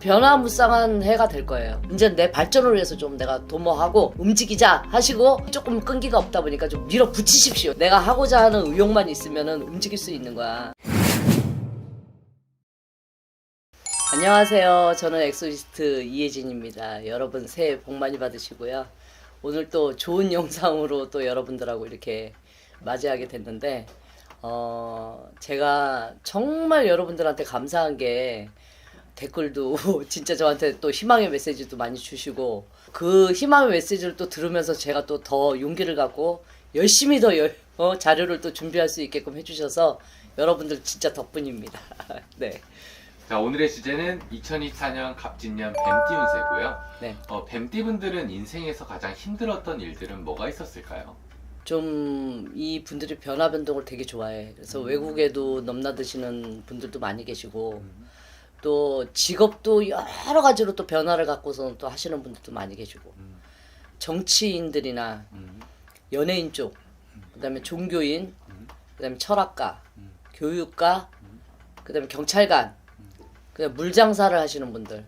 변화무쌍한 해가 될 거예요. 이제 내 발전을 위해서 좀 내가 도모하고 움직이자 하시고 조금 끈기가 없다 보니까 좀 밀어붙이십시오. 내가 하고자 하는 의욕만 있으면 움직일 수 있는 거야. 안녕하세요. 저는 엑소시스트 이혜진입니다. 여러분 새해 복 많이 받으시고요. 오늘 또 좋은 영상으로 또 여러분들하고 이렇게 맞이하게 됐는데, 어, 제가 정말 여러분들한테 감사한 게 댓글도 진짜 저한테 또 희망의 메시지도 많이 주시고, 그 희망의 메시지를 또 들으면서 제가 또 더 용기를 갖고 열심히 더 열, 어, 자료를 또 준비할 수 있게끔 해주셔서 여러분들 진짜 덕분입니다. 네. 자 오늘의 주제는 2024년 갑진년 뱀띠 운세고요. 네. 어, 뱀띠 분들은 인생에서 가장 힘들었던 일들은 뭐가 있었을까요? 좀 이 분들이 변화 변동을 되게 좋아해. 그래서 외국에도 넘나드시는 분들도 많이 계시고 또 직업도 여러 가지로 또 변화를 갖고서 또 하시는 분들도 많이 계시고 음. 정치인들이나 음, 연예인 쪽, 그다음에 종교인, 그다음에 철학가, 교육가, 그다음에 경찰관, 그다음에 물장사를 하시는 분들,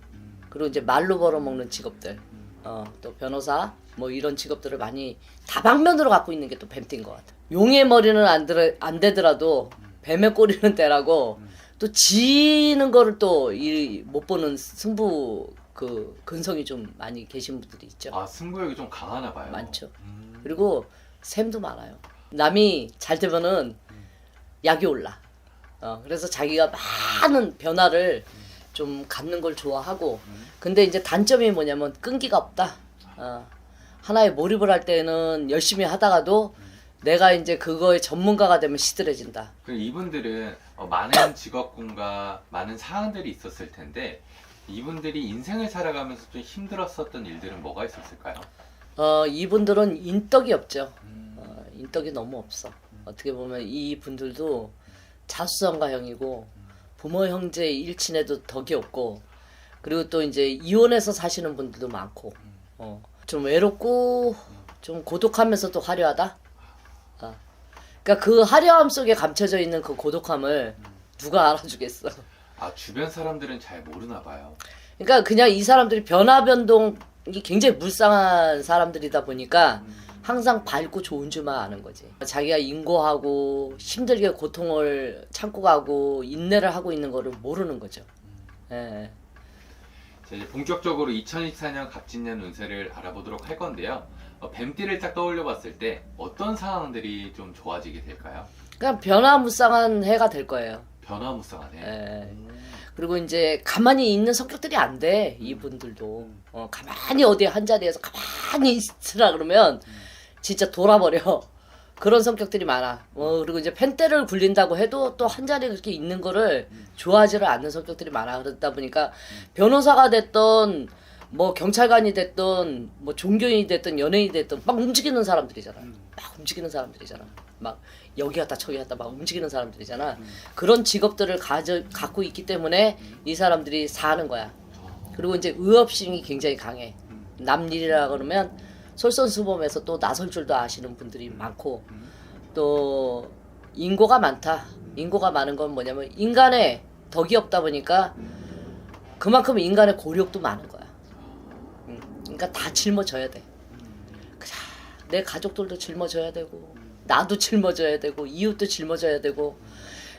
그리고 이제 말로 벌어먹는 직업들, 어, 또 변호사, 뭐 이런 직업들을 많이 다방면으로 갖고 있는 게 또 뱀띠인 것 같아. 용의 머리는 안, 들어, 안 되더라도 뱀의 꼬리는 떼라고 또 지는 거를 또 못 보는 승부 그 근성이 좀 많이 계신 분들이 있죠. 아 승부욕이 좀 강하나 봐요. 많죠. 음, 그리고 샘도 많아요. 남이 잘 되면은 약이 올라. 어, 그래서 자기가 많은 변화를 좀 갖는 걸 좋아하고, 근데 이제 단점이 뭐냐면 끈기가 없다. 어, 하나에 몰입을 할 때는 열심히 하다가도 내가 이제 그거의 전문가가 되면 시들해진다. 그 이분들은 어, 많은 직업군과 많은 사항들이 있었을 텐데 이분들이 인생을 살아가면서 좀 힘들었었던 일들은 뭐가 있었을까요? 어, 이분들은 인덕이 없죠. 음, 어, 인덕이 너무 없어. 어떻게 보면 이 분들도 자수성가형이고 부모 형제 일친에도 덕이 없고 그리고 또 이제 이혼해서 사시는 분들도 많고 어, 좀 외롭고 좀 고독하면서도 화려하다. 어. 그러니까 그 화려함 속에 감춰져 있는 그 고독함을 누가 알아주겠어. 아 주변 사람들은 잘 모르나 봐요. 그러니까 그냥 이 사람들이 변화 변동이 굉장히 불쌍한 사람들이다 보니까 항상 밝고 좋은 줄만 아는 거지. 자기가 인고하고 힘들게 고통을 참고 가고 인내를 하고 있는 거를 모르는 거죠. 예. 자, 이제 본격적으로 2024년 갑진년 운세를 알아보도록 할 건데요. 어, 뱀띠를 딱 떠올려 봤을 때 어떤 상황들이 좀 좋아지게 될까요? 그냥 변화무쌍한 해가 될 거예요. 변화무쌍하네. 예. 그리고 이제 가만히 있는 성격들이 안 돼. 이분들도. 어, 가만히 어디 한 자리에서 가만히 있으라 그러면 진짜 돌아버려. 그런 성격들이 많아. 어, 그리고 이제 펜대를 굴린다고 해도 또 한 자리에 그렇게 있는 거를 좋아하지를 않는 성격들이 많아. 그러다 보니까 변호사가 됐던 뭐 경찰관이 됐던 뭐 종교인이 됐던 연예인이 됐던 막 움직이는 사람들이잖아. 막 움직이는 사람들이잖아. 막 여기 갔다 저기 갔다 막 움직이는 사람들이잖아. 그런 직업들을 가져 갖고 있기 때문에 이 사람들이 사는 거야. 그리고 이제 의협심이 굉장히 강해. 남 일이라 그러면 솔선수범해서 또 나설 줄도 아시는 분들이 많고 또 인고가 많다. 인고가 많은 건 뭐냐면 인간의 덕이 없다 보니까 그만큼 인간의 고력도 많은 거야. 음, 그러니까 다 짊어져야 돼. 내 가족들도 짊어져야 되고 나도 짊어져야 되고 이웃도 짊어져야 되고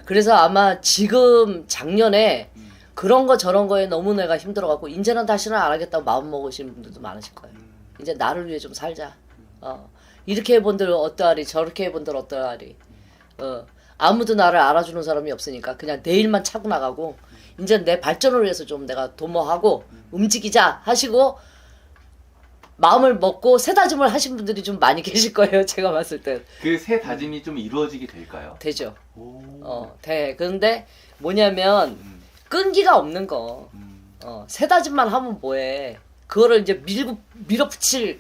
그래서 아마 지금 작년에 그런 거 저런 거에 너무 내가 힘들어갖고 이제는 다시는 안 하겠다고 마음 먹으시는 분들도 많으실 거예요. 이제 나를 위해 좀 살자. 어 이렇게 해본들 어떠하리 저렇게 해본들 어떠하리. 어 아무도 나를 알아주는 사람이 없으니까 그냥 내 일만 차고 나가고 이제 내 발전을 위해서 좀 내가 도모하고 움직이자 하시고 마음을 먹고 새 다짐을 하신 분들이 좀 많이 계실 거예요. 제가 봤을 때 그새 다짐이 좀 이루어지게 될까요? 되죠. 오. 어, 돼. 그런데 뭐냐면 음, 끈기가 없는 거. 음, 어, 새 다짐만 하면 뭐해. 그거를 이제 밀고 밀어붙일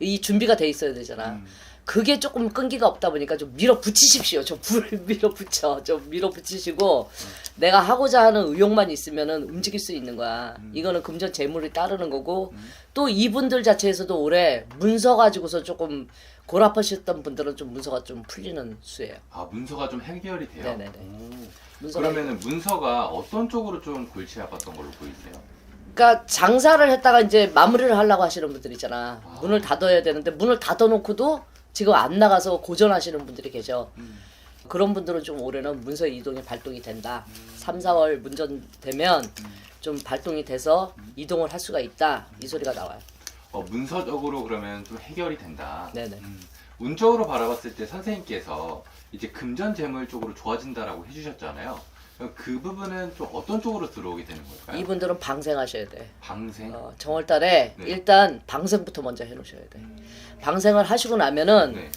이 준비가 돼 있어야 되잖아. 음. 그게 조금 끈기가 없다 보니까 좀 밀어붙이십시오. 좀불 밀어붙여. 좀 밀어붙이시고 내가 하고자 하는 의욕만 있으면은 움직일 수 있는 거야. 이거는 금전 재물이 따르는 거고 또 이분들 자체에서도 올해 문서 가지고서 조금 골아파셨던 분들은 좀 문서가 좀 풀리는 수예요. 아 문서가 좀 해결이 돼요. 네네네. 오. 문서가 그러면은 문서가 어떤 쪽으로 좀 골치 아팠던 걸로 보이세요? 그러니까 장사를 했다가 이제 마무리를 하려고 하시는 분들 있잖아. 아. 문을 닫아야 되는데 문을 닫아놓고도 지금 안 나가서 고전하시는 분들이 계셔. 음. 그런 분들은 좀 올해는 문서 이동이 발동이 된다. 3, 4월 문전 되면 좀 발동이 돼서 이동을 할 수가 있다. 이 소리가 나와요. 어, 문서적으로 그러면 좀 해결이 된다. 네네. 음, 운적으로 바라봤을 때 선생님께서 이제 금전 재물 쪽으로 좋아진다라고 해주셨잖아요. 그 부분은 좀 어떤 쪽으로 들어오게 되는 걸까요? 이분들은 방생하셔야 돼. 방생. 어, 정월달에 네. 일단 방생부터 먼저 해놓으셔야 돼. 방생을 하시고 나면은 네.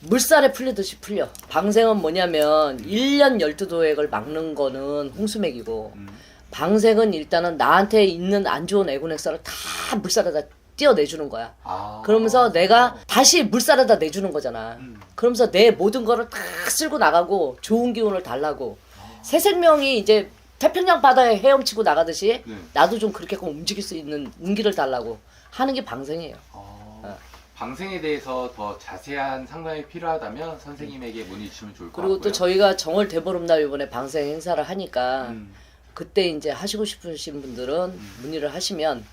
물살에 풀리듯이 풀려. 방생은 뭐냐면 1년 12도액을 막는 거는 홍수맥이고 음, 방생은 일단은 나한테 있는 안 좋은 애군액살을 다 물살에다 띄어내주는 거야. 아. 그러면서 내가 다시 물살에다 내주는 거잖아. 음. 그러면서 내 모든 거를 다 쓸고 나가고 좋은 기운을 달라고 새 생명이 이제 태평양 바다에 헤엄치고 나가듯이 네. 나도 좀 그렇게 끔 움직일 수 있는 운기를 달라고 하는 게 방생이에요. 어, 방생에 대해서 더 자세한 상담이 필요하다면 선생님에게 문의 주시면 좋을 것 그리고 같고요. 또 저희가 정월 대보름날 이번에 방생 행사를 하니까 음, 그때 이제 하시고 싶으신 분들은 문의를 하시면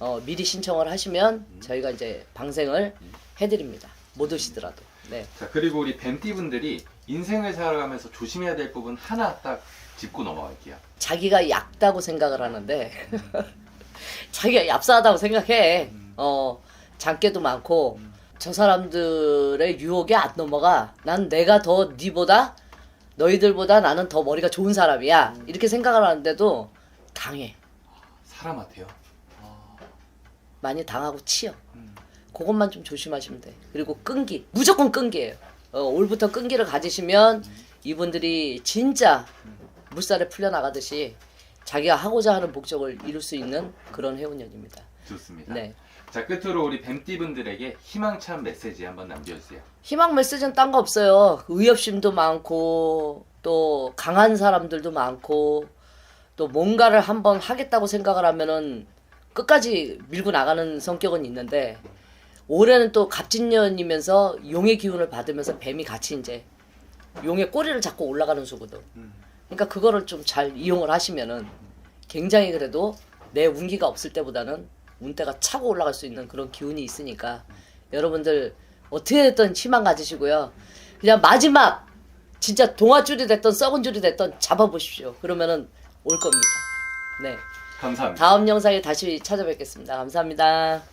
어, 미리 신청을 하시면 저희가 이제 방생을 해드립니다. 못 오시더라도. 네. 자 그리고 우리 뱀띠 분들이 인생을 살아가면서 조심해야 될 부분 하나 딱 짚고 넘어갈게요. 자기가 얕다고 생각을 하는데 자기가 얍사하다고 생각해. 어 장깨도 많고 저 사람들의 유혹에 안 넘어가. 난 내가 더 니보다 너희들보다 나는 더 머리가 좋은 사람이야. 이렇게 생각을 하는데도 당해. 사람한테요. 아, 많이 당하고 치여. 음. 그것만 좀 조심하시면 돼. 그리고 끈기. 무조건 끈기예요. 어, 올부터 끈기를 가지시면 이분들이 진짜 물살에 풀려나가듯이 자기가 하고자 하는 목적을 이룰 수 있는 그런 해운년입니다. 좋습니다. 네. 자 끝으로 우리 뱀띠 분들에게 희망찬 메시지 한번 남겨주세요. 희망 메시지는 딴 거 없어요. 의협심도 많고 또 강한 사람들도 많고 또 뭔가를 한번 하겠다고 생각을 하면은 끝까지 밀고 나가는 성격은 있는데 올해는 또 갑진년이면서 용의 기운을 받으면서 뱀이 같이 이제 용의 꼬리를 잡고 올라가는 수거든. 그러니까 그거를 좀 잘 이용을 하시면은 굉장히 그래도 내 운기가 없을 때보다는 운대가 차고 올라갈 수 있는 그런 기운이 있으니까 여러분들 어떻게 됐든 희망 가지시고요. 그냥 마지막 진짜 동아줄이 됐던 썩은 줄이 됐던 잡아보십시오. 그러면은 올 겁니다. 네. 감사합니다. 다음 영상에 다시 찾아뵙겠습니다. 감사합니다.